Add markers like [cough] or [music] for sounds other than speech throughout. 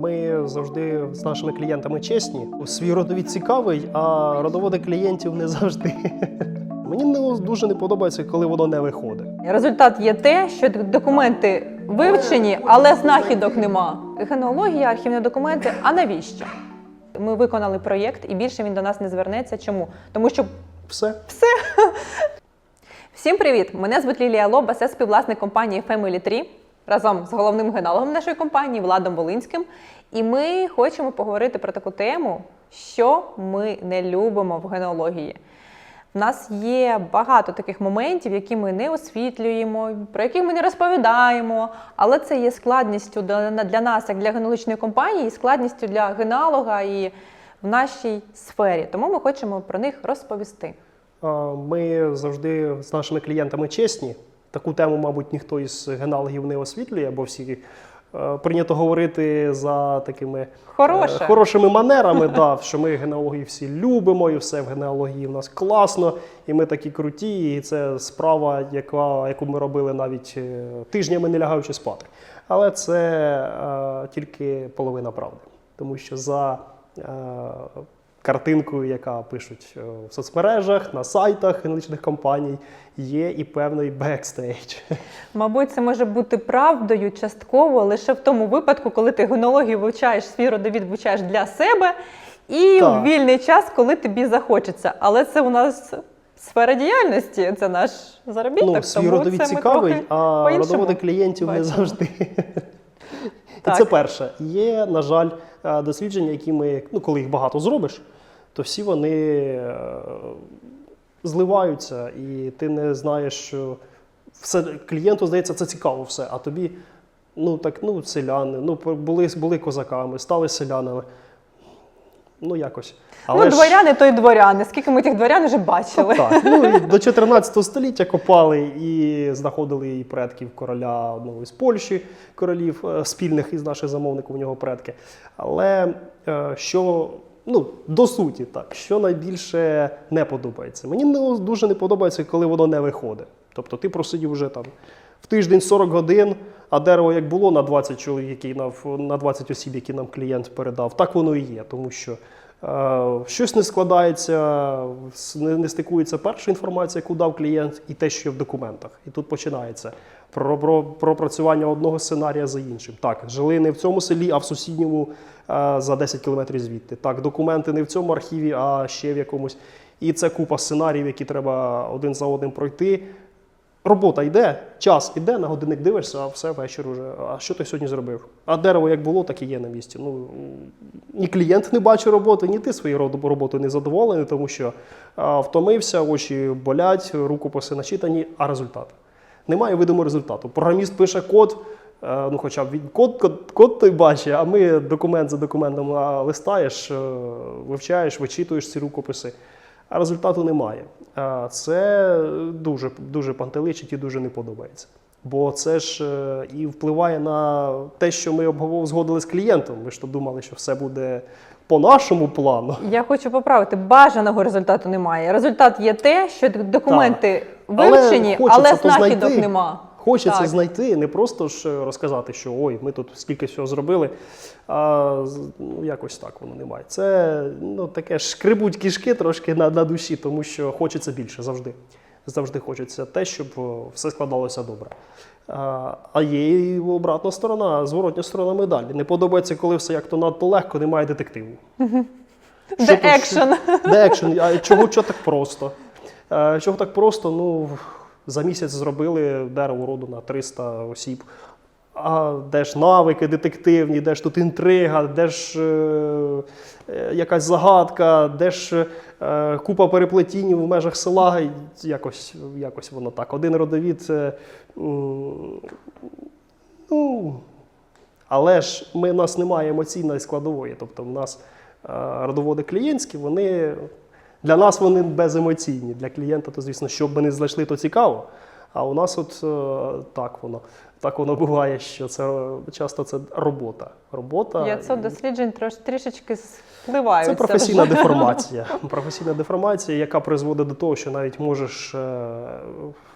Ми завжди з нашими клієнтами чесні. Свій родовід цікавий, а родоводи клієнтів не завжди. [laughs] Мені не дуже не подобається, коли воно не виходить. Результат є те, що документи вивчені, але знахідок нема. Генеалогія, архівні документи. А навіщо? Ми виконали проєкт, і більше він до нас не звернеться. Чому? Тому що Все. [laughs] Всім привіт! Мене звуть Лілія Лобас, я співвласник компанії Family 3 разом з головним генеалогом нашої компанії Владом Волинським. І ми хочемо поговорити про таку тему, що ми не любимо в генеалогії. У нас є багато таких моментів, які ми не освітлюємо, про які ми не розповідаємо, але це є складністю для нас, як для генеалогічної компанії, і складністю для генеалога і в нашій сфері. Тому ми хочемо про них розповісти. Ми завжди з нашими клієнтами чесні. Таку тему, мабуть, ніхто із генеалогів не освітлює, бо всі е, прийнято говорити за такими е, Хороше. хорошими манерами, да, що ми генеалогії всі любимо, і все в генеалогії в нас класно, і ми такі круті, і це справа, яка, яку ми робили навіть е, тижнями не лягаючи спати. Але це е, тільки половина правди, тому що за е, картинкою, яка пишуть е, в соцмережах, на сайтах генеалогічних компаній, є і певний бекстейдж. Мабуть, це може бути правдою частково лише в тому випадку, коли ти генеалогію вивчаєш, свій родовід вивчаєш для себе і Так. в вільний час, коли тобі захочеться. Але це у нас сфера діяльності, це наш заробіток. Ну, свій тому родовід це цікавий, а родоводи клієнтів не бачимо. завжди. І це перше. Є, на жаль, е, дослідження, які ми, ну, коли їх багато зробиш, то всі вони е, зливаються, і ти не знаєш, що все клієнту здається, це цікаво все, а тобі, ну так, ну, селяни, ну, були, були козаками, стали селянами. Ну, якось. ну, ж- дворяни то й дворяни. Скільки ми тих дворян вже бачили? так, ну і до 14 століття копали і знаходили і предків короля одного із Польщі, королів е, спільних із наших замовників у нього предки. Але е, що ну, до суті, так, що найбільше не подобається? Мені не дуже не подобається, коли воно не виходить. Тобто ти просидів вже там в тиждень 40 годин, а дерево як було на 20 чоловік, які нам на 20 осіб, які нам клієнт передав, так воно і є, тому що. Е, Щось не складається, не, стикується перша інформація, яку дав клієнт, і те, що є в документах. І тут починається про, про, пропрацювання одного сценарія за іншим. Так, жили не в цьому селі, а в сусідньому е, за 10 кілометрів звідти. Так, документи не в цьому архіві, а ще в якомусь. І це купа сценаріїв, які треба один за одним пройти. Робота йде, час іде, на годинник дивишся, а все вечір уже. А що ти сьогодні зробив? А дерево як було, так і є на місці. Ну ні клієнт не бачить роботи, ні ти своєю роб- роботою не задоволений, тому що а, втомився, очі болять, рукописи начитані, а результат. Немає видимого результату. Програміст пише код, е, ну хоча б він код, код, код той бачить, а ми документ за документом листаєш, е, вивчаєш, вичитуєш ці рукописи, а результату немає. А Це дуже, дуже пантеличить і дуже не подобається. Бо це ж е, і впливає на те, що ми обговор- згодили з клієнтом. Ми ж то думали, що все буде по нашому плану. Я хочу поправити, бажаного результату немає. Результат є те, що документи Але вивчені, але, то знахідок знайти. нема. Хочеться Так. знайти, не просто ж е, розказати, що ой, ми тут скільки всього зробили, а ну, якось так воно немає. Це ну, таке шкребуть кішки трошки на, на душі, тому що хочеться більше завжди. Завжди хочеться те, щоб все складалося добре. А, є і обратна сторона, зворотня сторона медалі. Не подобається, коли все як то надто легко, немає детективу. Де екшен. Де екшен? А чого, чого так просто? Е, Чого так просто? Ну, за місяць зробили дерево роду на 300 осіб. А де ж навики детективні, де ж тут інтрига, де ж е, е, якась загадка, де ж е, купа переплетінь в межах села. Якось, якось воно так. Один родовід. М, ну, але ж ми, у нас немає емоційної складової. Тобто, в нас е, родоводи клієнтські, вони для нас вони беземоційні. Для клієнта, то, звісно, щоб ми не знайшли, то цікаво. А у нас от е, так воно. Так воно буває, що це е, часто це робота. Робота 500 і- досліджень трош, трішечки спливаються. це професійна вже. [laughs] деформація. Професійна деформація, яка призводить до того, що навіть можеш е,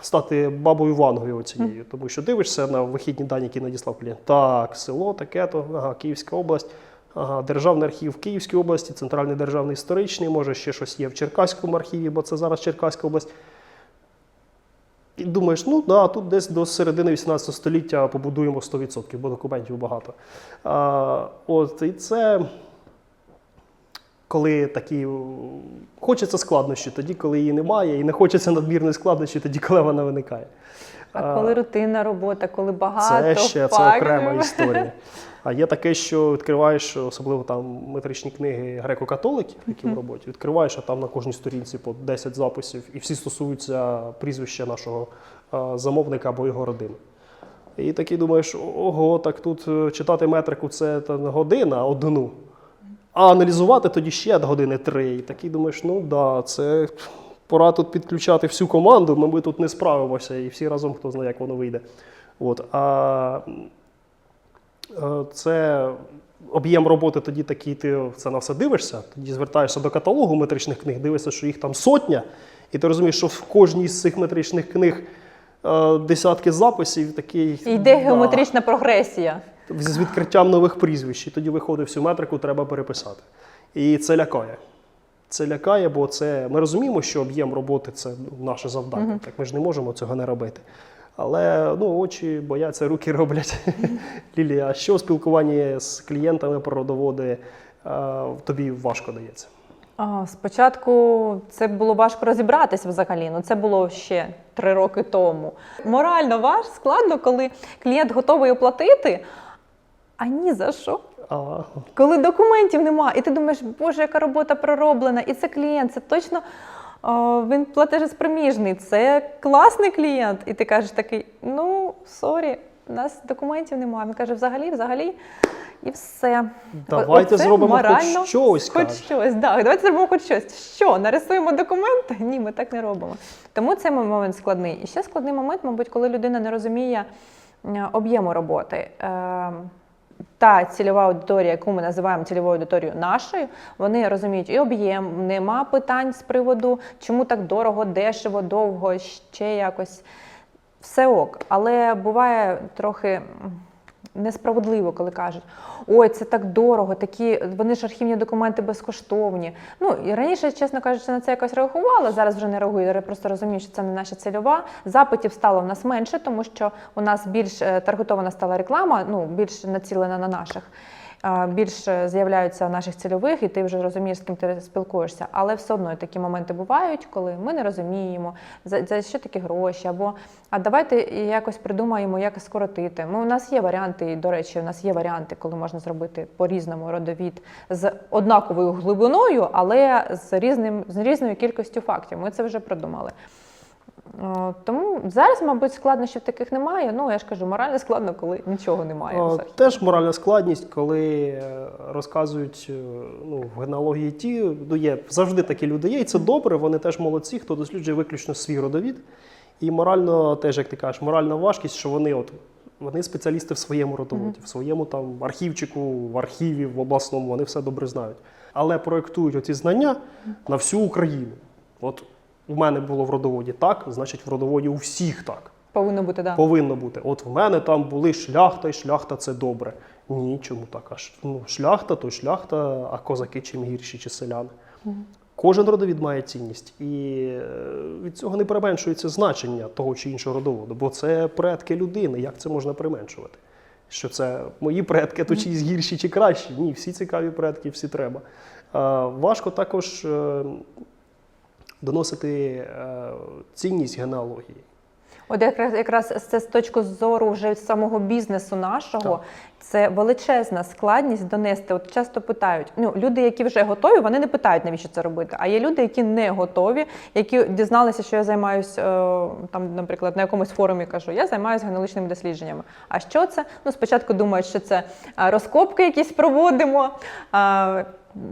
стати бабою вангою оцією. Тому що дивишся на вихідні дані, які надіслав клієнт. Так, село, таке-то, ага, Київська область. Ага, Державний архів в Київській області, Центральний державний історичний, може ще щось є в Черкаському архіві, бо це зараз Черкаська область. І думаєш, ну да, тут десь до середини 18 століття побудуємо 100%, бо документів багато. А, от, і це коли такі хочеться складнощі, тоді, коли її немає, і не хочеться надмірної складнощі, тоді, коли вона виникає. А коли рутинна робота, коли багато Це ще це окрема історія. А є таке, що відкриваєш, особливо там метричні книги греко-католиків, які в роботі, відкриваєш, а там на кожній сторінці по 10 записів, і всі стосуються прізвища нашого е, замовника або його родини. І такий думаєш, ого, так тут е, читати метрику це та година одну. А аналізувати тоді ще години три. І такий думаєш, ну да, це пора тут підключати всю команду, ми, ми тут не справимося, і всі разом хто знає, як воно вийде. От, а е, це об'єм роботи тоді такий, ти це на все дивишся, тоді звертаєшся до каталогу метричних книг, дивишся, що їх там сотня, і ти розумієш, що в кожній з цих метричних книг е, десятки записів, такий. І йде да, геометрична прогресія. з відкриттям нових прізвищ, і тоді виходить всю метрику, треба переписати. І це лякає. Це лякає, бо це ми розуміємо, що об'єм роботи це ну, наше завдання. Так ми ж не можемо цього не робити. Але ну, очі бояться, руки роблять. Лілія, а що у спілкуванні з клієнтами про родоводи е, тобі важко дається? А, Спочатку це було важко розібратися взагалі. Ну це було ще три роки тому. Морально важ складно, коли клієнт готовий оплатити, а ні за що. А, Коли документів нема, і ти думаєш, боже, яка робота пророблена, і це клієнт, це точно о, він платежеспроміжний, це класний клієнт. І ти кажеш такий: ну, сорі, у нас документів немає. Він каже, взагалі, взагалі, і все. Давайте Оце зробимо хоч щось, Хоч каже. щось, да. Давайте зробимо хоч щось. Що, нарисуємо документи? Ні, ми так не робимо. Тому цей момент складний. І ще складний момент, мабуть, коли людина не розуміє е, об'єму роботи. Та цільова аудиторія, яку ми називаємо цільовою аудиторією нашою, вони розуміють і об'єм, нема питань з приводу, чому так дорого, дешево, довго, ще якось. Все ок. Але буває трохи несправедливо, коли кажуть: ой, це так дорого, такі вони ж архівні документи безкоштовні. Ну і раніше, чесно кажучи, на це якось реагувала. Зараз вже не реагую. Я просто розумію, що це не наша цільова. Запитів стало в нас менше, тому що у нас більш е, таргетована стала реклама, ну більш націлена на наших. Більше з'являються наших цільових, і ти вже розумієш, з ким ти спілкуєшся. Але все одно такі моменти бувають, коли ми не розуміємо, за, за що такі гроші, або а давайте якось придумаємо, як скоротити. Ми, у нас є варіанти, і, до речі, у нас є варіанти, коли можна зробити по-різному родовід з однаковою глибиною, але з, різним, з різною кількістю фактів. Ми це вже придумали. Е, Тому зараз, мабуть, складнощів таких немає. Ну, я ж кажу, морально складно, коли нічого немає. А. Теж моральна складність, коли е, розказують е, ну, в генеалогії ті, ну є завжди такі люди є, і це добре. Вони теж молодці, хто досліджує виключно свій родовід. І морально, теж, як ти кажеш, моральна важкість, що вони от. Вони спеціалісти в своєму родоводі, в своєму там архівчику, в архіві, в обласному, вони все добре знають. Але проєктують оці знання на всю Україну. От у мене було в родоводі так, значить в родоводі у всіх так. Повинно бути, так. Да. Повинно бути. От в мене там були шляхта, і шляхта це добре. Ні, чому так? Аж ну, шляхта то шляхта, а козаки чим гірші чи селяни. Кожен родовід має цінність, і е, від цього не применшується значення того чи іншого родоводу, бо це предки людини. Як це можна применшувати? Що це мої предки, то чиїсь гірші чи кращі? Ні, всі цікаві предки, всі треба. Важко також е, доносити е, цінність генеалогії. От якраз якраз це з точки зору вже самого бізнесу нашого. Це величезна складність донести. От часто питають: ну люди, які вже готові, вони не питають, навіщо це робити. А є люди, які не готові, які дізналися, що я займаюся там, наприклад, на якомусь форумі кажу, я займаюся генеалогічними дослідженнями. А що це? Ну, спочатку думають, що це розкопки якісь проводимо.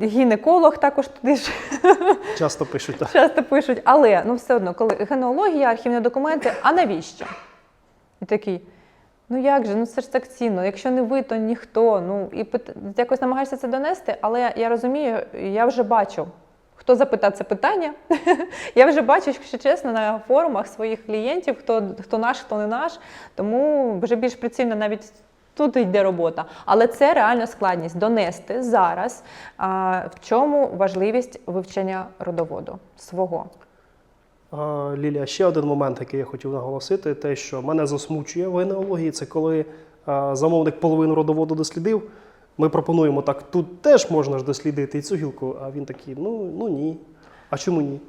Гінеколог також туди ж [laughs] Часто пишуть. так. часто пишуть, але ну все одно, коли генеалогія, архівні документи, а навіщо? І такий. Ну як же, ну це ж так цінно. Якщо не ви, то ніхто. Ну і пит... якось намагаєшся це донести, але я розумію, я вже бачу. Хто запитав це питання? [laughs] я вже бачу, якщо чесно, на форумах своїх клієнтів, хто, хто наш, хто не наш. Тому вже більш прицільно навіть тут йде робота. Але це реально складність донести зараз, а, в чому важливість вивчення родоводу свого. Лілія, ще один момент, який я хотів наголосити, те, що мене засмучує в генеалогії, це коли замовник половину родоводу дослідив. Ми пропонуємо так, тут теж можна ж дослідити і цю гілку, а він такий, ну, ну ні. А чому ні?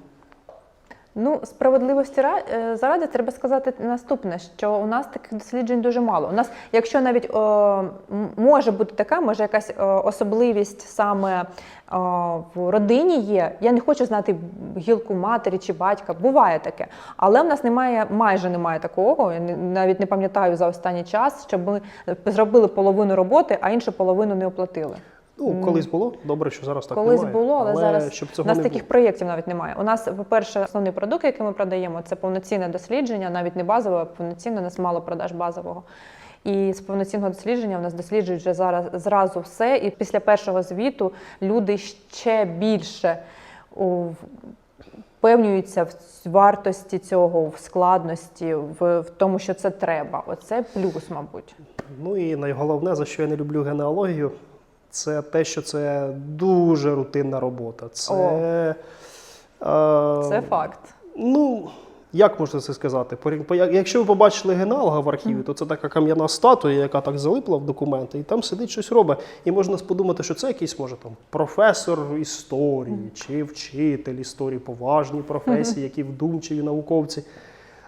Ну, справедливості ра- е, заради треба сказати наступне, що у нас таких досліджень дуже мало. У нас, якщо навіть е, м- може бути така, може якась е, особливість саме е, в родині є. Я не хочу знати гілку матері чи батька. Буває таке. Але в нас немає, майже немає такого. Я навіть не пам'ятаю за останній час, щоб ми зробили половину роботи, а іншу половину не оплатили. Ну, колись було, добре, що зараз так Колись немає. було, але, зараз щоб у нас не таких було. проєктів навіть немає. У нас, по-перше, основний продукт, який ми продаємо, це повноцінне дослідження, навіть не базове, а повноцінне, у нас мало продаж базового. І з повноцінного дослідження у нас досліджують вже зараз зразу все. І після першого звіту люди ще більше впевнюються в вартості цього, в складності, в, в тому, що це треба. Оце плюс, мабуть. Ну і найголовне, за що я не люблю генеалогію, це те, що це дуже рутинна робота. Це, е, Це факт. Ну, як можна це сказати? Якщо ви побачили генеалога в архіві, то це така кам'яна статуя, яка так залипла в документи, і там сидить щось робить. І можна подумати, що це якийсь може там професор історії чи вчитель історії, поважні професії, які вдумчиві науковці.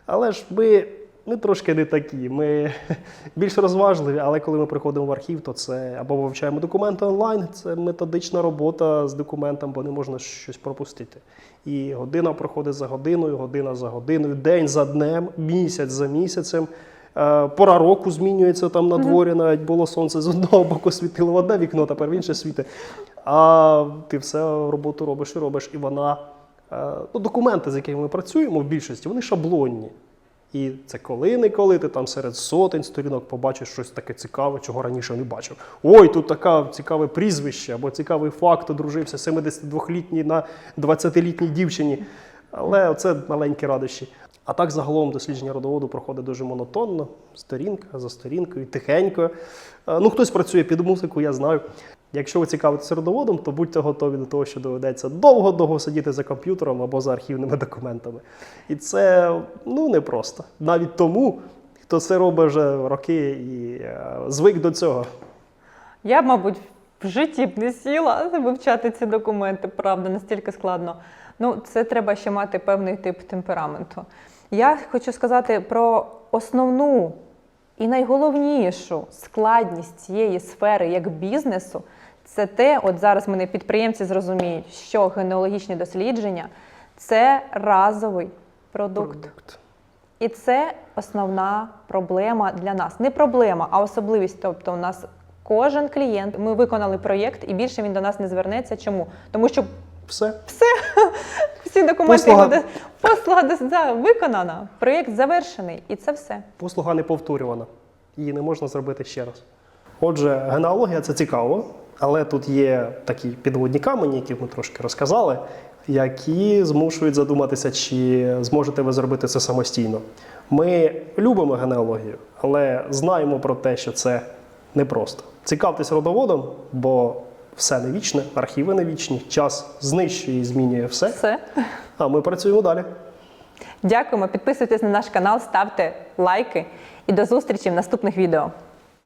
Але ж ми, ми трошки не такі. Ми [laughs] більш розважливі, але коли ми приходимо в архів, то це або вивчаємо документи онлайн, це методична робота з документом, бо не можна щось пропустити. І година проходить за годиною, година за годиною, день за днем, місяць за місяцем. Е, Пора року змінюється там на дворі, навіть було сонце з одного [laughs] боку світило в одне вікно, тепер в інше світить. А ти все роботу робиш і робиш, і вона. е, Ну, документи, з якими ми працюємо в більшості, вони шаблонні. І це коли-неколи ти там серед сотень сторінок побачиш щось таке цікаве, чого раніше не бачив. Ой, тут таке цікаве прізвище або цікавий факт, одружився 72-літній на 20-літній дівчині. Але це маленькі радощі. А так загалом дослідження родоводу проходить дуже монотонно, сторінка за сторінкою, тихенько. Е, Ну, хтось працює під музику, я знаю. Якщо ви цікавитеся родоводом, то будьте готові до того, що доведеться довго-довго сидіти за комп'ютером або за архівними документами. І це ну непросто. Навіть тому, хто це робить вже роки і е, звик до цього. Я мабуть, в житті б не сіла вивчати ці документи, правда, настільки складно. Ну, це треба ще мати певний тип темпераменту. Я хочу сказати про основну і найголовнішу складність цієї сфери як бізнесу. Це те, от зараз мене підприємці зрозуміють, що генеалогічні дослідження це разовий продукт. Продукт. І це основна проблема для нас. Не проблема, а особливість. Тобто, у нас кожен клієнт, ми виконали проєкт, і більше він до нас не звернеться. Чому? Тому що Все. Всі документи Послуга. його де- послуга да, виконана, проєкт завершений, і це все. Послуга не повторювана. Її не можна зробити ще раз. Отже, генеалогія це цікаво, але тут є такі підводні камені, які ми трошки розказали, які змушують задуматися, чи зможете ви зробити це самостійно. Ми любимо генеалогію, але знаємо про те, що це непросто. Цікавтесь родоводом, бо все не вічне, архіви не вічні, час знищує і змінює все. Все. А ми працюємо далі. Дякуємо. Підписуйтесь на наш канал, ставте лайки і до зустрічі в наступних відео.